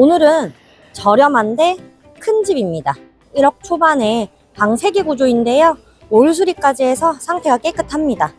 오늘은 저렴한데 큰 집입니다. 1억 초반에 방 3개 구조인데요. 올 수리까지 해서 상태가 깨끗합니다.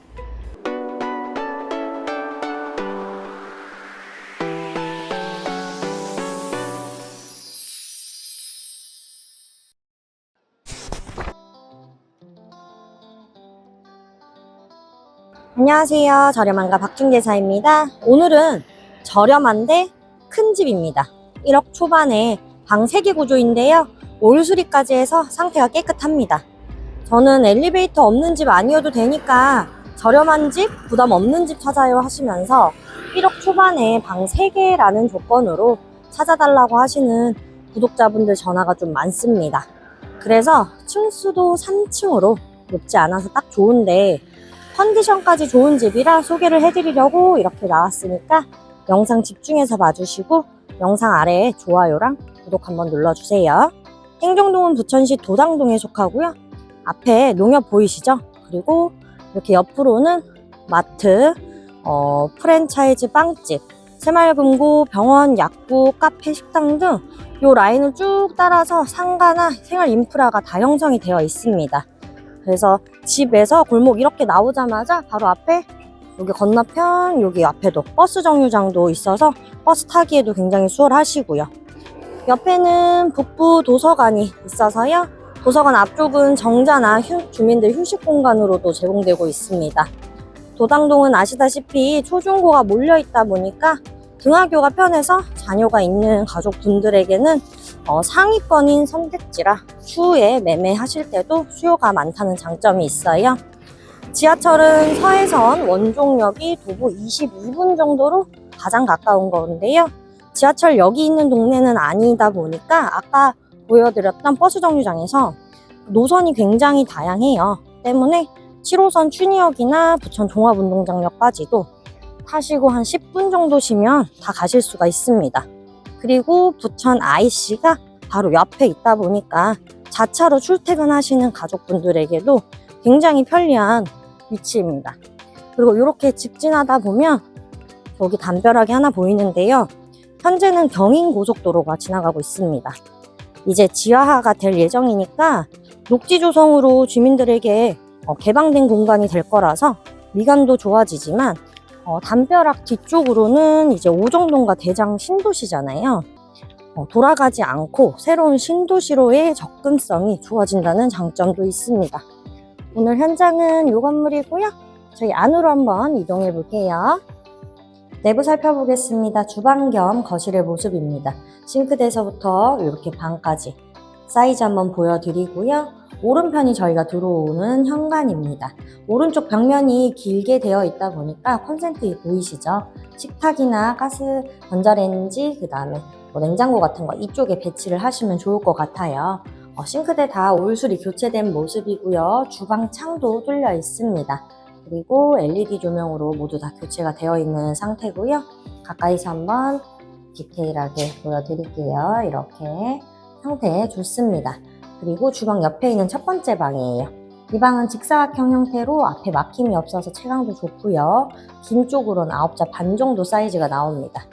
안녕하세요. 저렴한가 박중대사입니다. 오늘은 저렴한데 큰 집입니다. 1억 초반에 방 3개 구조인데요. 올 수리까지 해서 상태가 깨끗합니다. 저는 엘리베이터 없는 집 아니어도 되니까 저렴한 집, 부담 없는 집 찾아요 하시면서 1억 초반에 방 3개라는 조건으로 찾아달라고 하시는 구독자분들 전화가 좀 많습니다. 그래서 층수도 3층으로 높지 않아서 딱 좋은데 컨디션까지 좋은 집이라 소개를 해드리려고 이렇게 나왔으니까 영상 집중해서 봐주시고 영상 아래에 좋아요랑 구독 한번 눌러주세요. 행정동은 부천시 도당동에 속하고요. 앞에 농협 보이시죠? 그리고 이렇게 옆으로는 마트, 어, 프랜차이즈 빵집, 새마을금고, 병원, 약국, 카페, 식당 등 이 라인을 쭉 따라서 상가나 생활 인프라가 다 형성이 되어 있습니다. 그래서 집에서 골목 이렇게 나오자마자 바로 앞에 여기 건너편 여기 앞에도 버스 정류장도 있어서 버스 타기에도 굉장히 수월하시고요. 옆에는 북부 도서관이 있어서요. 도서관 앞쪽은 정자나 휴- 주민들 휴식 공간으로도 제공되고 있습니다. 도당동은 아시다시피 초중고가 몰려 있다 보니까 등하교가 편해서 자녀가 있는 가족분들에게는 어, 상위권인 선택지라 추후에 매매하실 때도 수요가 많다는 장점이 있어요. 지하철은 서해선 원종역이 도보 22분 정도로 가장 가까운 건데요. 지하철역이 있는 동네는 아니다 보니까 아까 보여드렸던 버스 정류장에서 노선이 굉장히 다양해요. 때문에 7호선 춘희역이나 부천 종합운동장역까지도 타시고 한 10분 정도시면 다 가실 수가 있습니다. 그리고 부천 IC가 바로 옆에 있다 보니까 자차로 출퇴근하시는 가족분들에게도 굉장히 편리한 위치입니다. 그리고 이렇게 직진하다 보면 여기 담벼락이 하나 보이는데요. 현재는 경인고속도로가 지나가고 있습니다. 이제 지하화가 될 예정이니까 녹지 조성으로 주민들에게 어, 개방된 공간이 될 거라서 미관도 좋아지지만 어, 담벼락 뒤쪽으로는 이제 오정동과 대장 신도시잖아요. 어, 돌아가지 않고 새로운 신도시로의 접근성이 좋아진다는 장점도 있습니다. 오늘 현장은 이 건물이고요. 저희 안으로 한번 이동해 볼게요. 내부 살펴보겠습니다. 주방 겸 거실의 모습입니다. 싱크대에서부터 이렇게 방까지 사이즈 한번 보여드리고요. 오른편이 저희가 들어오는 현관입니다. 오른쪽 벽면이 길게 되어 있다 보니까 콘센트 보이시죠? 식탁이나 가스, 전자레인지, 그 다음에 뭐 냉장고 같은 거 이쪽에 배치를 하시면 좋을 것 같아요. 어, 싱크대 다 올수리 교체된 모습이고요. 주방 창도 뚫려 있습니다. 그리고 LED 조명으로 모두 다 교체가 되어 있는 상태고요. 가까이서 한번 디테일하게 보여드릴게요. 이렇게 상태 좋습니다. 그리고 주방 옆에 있는 첫 번째 방이에요. 이 방은 직사각형 형태로 앞에 막힘이 없어서 채광도 좋고요. 긴 쪽으로는 9자 반 정도 사이즈가 나옵니다.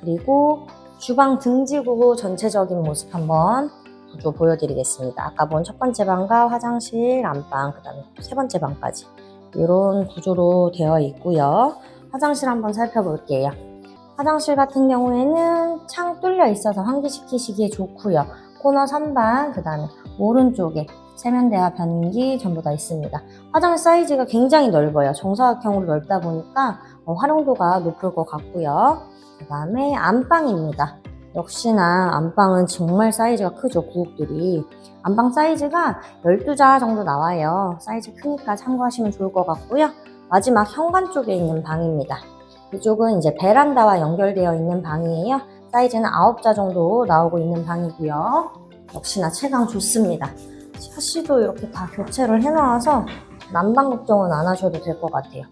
그리고 주방 등지구 전체적인 모습 한번 구조 보여드리겠습니다. 아까 본 첫 번째 방과 화장실, 안방, 그 다음에 세 번째 방까지 이런 구조로 되어 있고요. 화장실 한번 살펴볼게요. 화장실 같은 경우에는 창 뚫려 있어서 환기시키시기에 좋고요. 코너 선반, 그 다음에 오른쪽에 세면대와 변기 전부 다 있습니다. 화장실 사이즈가 굉장히 넓어요. 정사각형으로 넓다 보니까 어, 활용도가 높을 것 같고요. 그 다음에 안방입니다. 역시나 안방은 정말 사이즈가 크죠, 구옥들이. 안방 사이즈가 12자 정도 나와요. 사이즈 크니까 참고하시면 좋을 것 같고요. 마지막 현관 쪽에 있는 방입니다. 이쪽은 이제 베란다와 연결되어 있는 방이에요. 사이즈는 9자 정도 나오고 있는 방이고요. 역시나 채광 좋습니다. 샤시도 이렇게 다 교체를 해놔서 난방 걱정은 안 하셔도 될 것 같아요.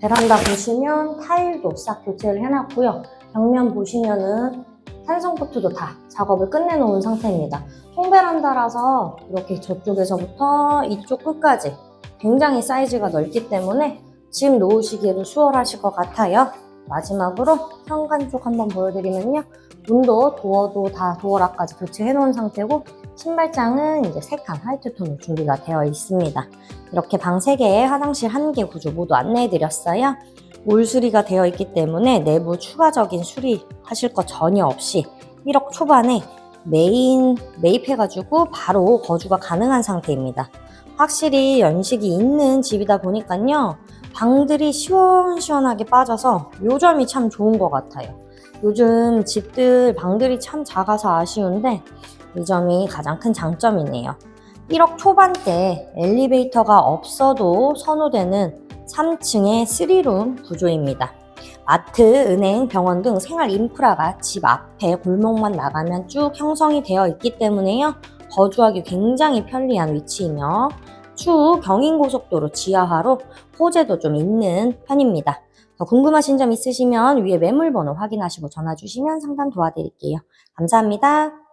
베란다 보시면 타일도 싹 교체를 해놨고요. 벽면 보시면은 산성포트도 다 작업을 끝내놓은 상태입니다. 통베란다라서 이렇게 저쪽에서부터 이쪽 끝까지 굉장히 사이즈가 넓기 때문에 짐 놓으시기에도 수월하실 것 같아요. 마지막으로 현관 쪽 한번 보여드리면요. 문도 도어도 다 도어락까지 교체해 놓은 상태고 신발장은 이제 세칸 화이트 톤으로 준비가 되어 있습니다. 이렇게 방 3개에 화장실 1개 구조 모두 안내해 드렸어요. 올 수리가 되어 있기 때문에 내부 추가적인 수리 하실 거 전혀 없이 1억 초반에 메인 매입해가지고 바로 거주가 가능한 상태입니다. 확실히 연식이 있는 집이다 보니까요. 방들이 시원시원하게 빠져서 요 점이 참 좋은 것 같아요. 요즘 집들 방들이 참 작아서 아쉬운데 이 점이 가장 큰 장점이네요. 1억 초반대 엘리베이터가 없어도 선호되는 3층의 3룸 구조입니다. 마트, 은행, 병원 등 생활 인프라가 집 앞에 골목만 나가면 쭉 형성이 되어 있기 때문에요. 거주하기 굉장히 편리한 위치이며 추후 경인고속도로 지하화로 호재도 좀 있는 편입니다. 더 궁금하신 점 있으시면 위에 매물번호 확인하시고 전화 주시면 상담 도와드릴게요. 감사합니다.